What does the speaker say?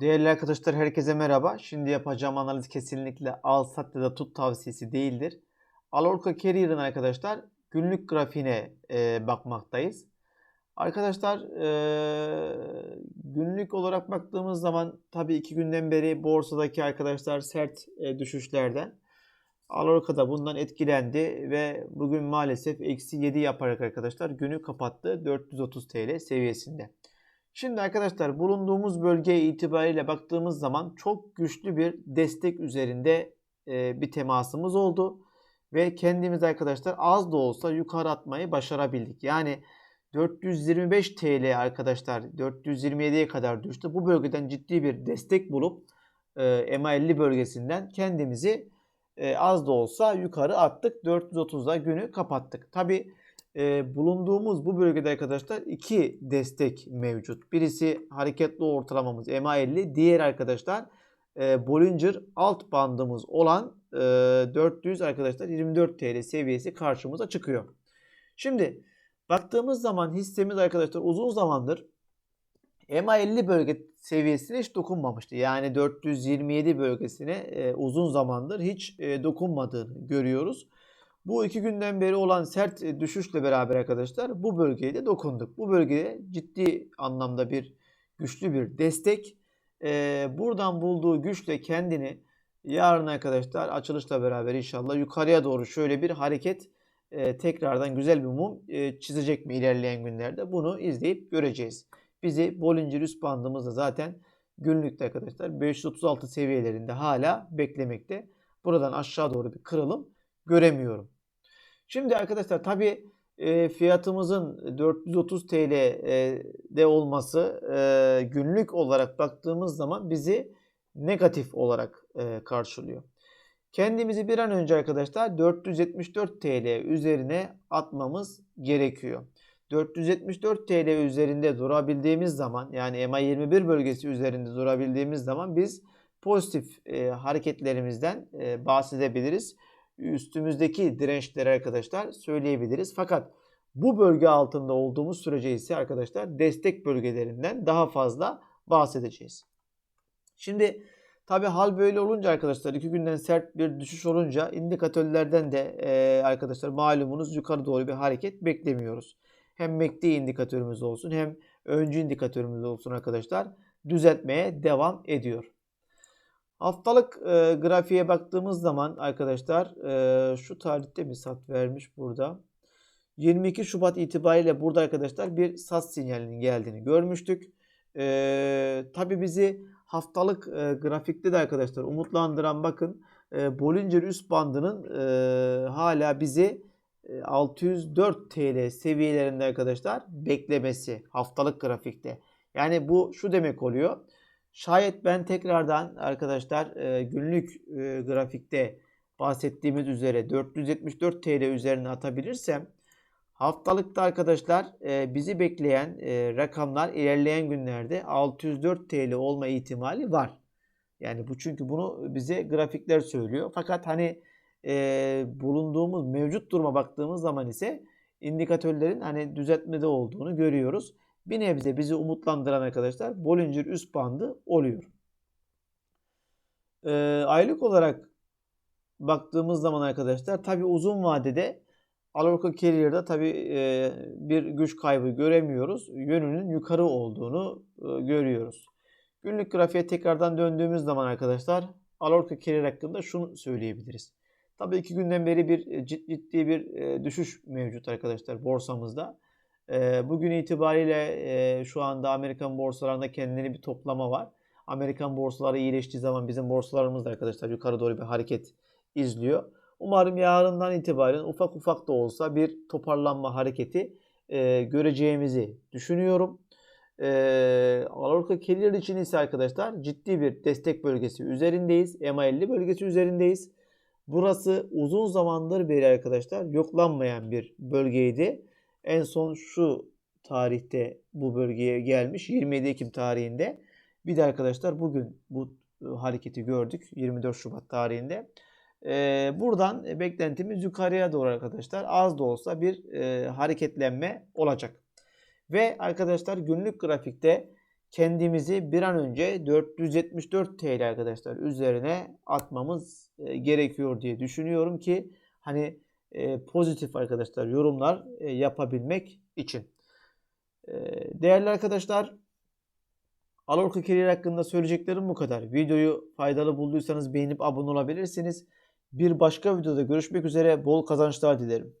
Değerli arkadaşlar herkese merhaba. Şimdi yapacağım analiz kesinlikle al sat ya da tut tavsiyesi değildir. Alorca Carrier'ın arkadaşlar günlük grafiğine e, bakmaktayız. Arkadaşlar e, günlük olarak baktığımız zaman tabii iki günden beri borsadaki arkadaşlar sert e, düşüşlerden Alorca da bundan etkilendi ve bugün maalesef eksi 7 yaparak arkadaşlar günü kapattı 430 TL seviyesinde. Şimdi arkadaşlar bulunduğumuz bölge itibariyle baktığımız zaman çok güçlü bir destek üzerinde e, bir temasımız oldu. Ve kendimiz arkadaşlar az da olsa yukarı atmayı başarabildik. Yani 425 TL arkadaşlar 427'ye kadar düştü. Bu bölgeden ciddi bir destek bulup e, MA50 bölgesinden kendimizi e, az da olsa yukarı attık. 430'da günü kapattık. Tabi e, bulunduğumuz bu bölgede arkadaşlar iki destek mevcut. Birisi hareketli ortalamamız MA50. Diğer arkadaşlar e, Bollinger alt bandımız olan e, 400 arkadaşlar 24 TL seviyesi karşımıza çıkıyor. Şimdi baktığımız zaman hissemiz arkadaşlar uzun zamandır MA50 bölge seviyesine hiç dokunmamıştı. Yani 427 bölgesine e, uzun zamandır hiç e, dokunmadığını görüyoruz. Bu iki günden beri olan sert e, düşüşle beraber arkadaşlar bu bölgeye de dokunduk. Bu bölgeye ciddi anlamda bir güçlü bir destek. Ee, buradan bulduğu güçle kendini yarın arkadaşlar açılışla beraber inşallah yukarıya doğru şöyle bir hareket e, tekrardan güzel bir mum e, çizecek mi ilerleyen günlerde bunu izleyip göreceğiz. Bizi Bollinger üst bandımızda zaten günlükte arkadaşlar 536 seviyelerinde hala beklemekte. Buradan aşağı doğru bir kırılım göremiyorum. Şimdi arkadaşlar tabi e, fiyatımızın 430 TL'de olması e, günlük olarak baktığımız zaman bizi negatif olarak e, karşılıyor. Kendimizi bir an önce arkadaşlar 474 TL üzerine atmamız gerekiyor. 474 TL üzerinde durabildiğimiz zaman yani MA21 bölgesi üzerinde durabildiğimiz zaman biz pozitif e, hareketlerimizden e, bahsedebiliriz üstümüzdeki dirençleri arkadaşlar söyleyebiliriz. Fakat bu bölge altında olduğumuz sürece ise arkadaşlar destek bölgelerinden daha fazla bahsedeceğiz. Şimdi tabi hal böyle olunca arkadaşlar iki günden sert bir düşüş olunca indikatörlerden de e, arkadaşlar malumunuz yukarı doğru bir hareket beklemiyoruz. Hem MACD indikatörümüz olsun hem öncü indikatörümüz olsun arkadaşlar düzeltmeye devam ediyor. Haftalık e, grafiğe baktığımız zaman arkadaşlar e, şu tarihte bir sat vermiş burada. 22 Şubat itibariyle burada arkadaşlar bir sat sinyalinin geldiğini görmüştük. E, Tabi bizi haftalık e, grafikte de arkadaşlar umutlandıran bakın e, Bollinger üst bandının e, hala bizi 604 TL seviyelerinde arkadaşlar beklemesi haftalık grafikte. Yani bu şu demek oluyor. Şayet ben tekrardan arkadaşlar e, günlük e, grafikte bahsettiğimiz üzere 474 TL üzerine atabilirsem haftalıkta arkadaşlar e, bizi bekleyen rakamlar ilerleyen günlerde 604 TL olma ihtimali var. Yani bu çünkü bunu bize grafikler söylüyor. Fakat hani bulunduğumuz mevcut duruma baktığımız zaman ise indikatörlerin hani düzeltmede olduğunu görüyoruz bir nebze bizi umutlandıran arkadaşlar Bollinger üst bandı oluyor. Ee, aylık olarak baktığımız zaman arkadaşlar tabi uzun vadede Alorca Carrier'da tabi e, bir güç kaybı göremiyoruz. Yönünün yukarı olduğunu e, görüyoruz. Günlük grafiğe tekrardan döndüğümüz zaman arkadaşlar Alorca Carrier hakkında şunu söyleyebiliriz. Tabii iki günden beri bir e, ciddi bir e, düşüş mevcut arkadaşlar borsamızda. Bugün itibariyle şu anda Amerikan borsalarında kendini bir toplama var. Amerikan borsaları iyileştiği zaman bizim borsalarımız da arkadaşlar yukarı doğru bir hareket izliyor. Umarım yarından itibaren ufak ufak da olsa bir toparlanma hareketi göreceğimizi düşünüyorum. E, Alorca için ise arkadaşlar ciddi bir destek bölgesi üzerindeyiz. MA50 bölgesi üzerindeyiz. Burası uzun zamandır beri arkadaşlar yoklanmayan bir bölgeydi. En son şu tarihte bu bölgeye gelmiş 27 Ekim tarihinde. Bir de arkadaşlar bugün bu e, hareketi gördük 24 Şubat tarihinde. Ee, buradan beklentimiz yukarıya doğru arkadaşlar az da olsa bir e, hareketlenme olacak. Ve arkadaşlar günlük grafikte kendimizi bir an önce 474 TL arkadaşlar üzerine atmamız e, gerekiyor diye düşünüyorum ki hani e, pozitif arkadaşlar yorumlar e, yapabilmek için. E, değerli arkadaşlar Alorca Carrier hakkında söyleyeceklerim bu kadar. Videoyu faydalı bulduysanız beğenip abone olabilirsiniz. Bir başka videoda görüşmek üzere bol kazançlar dilerim.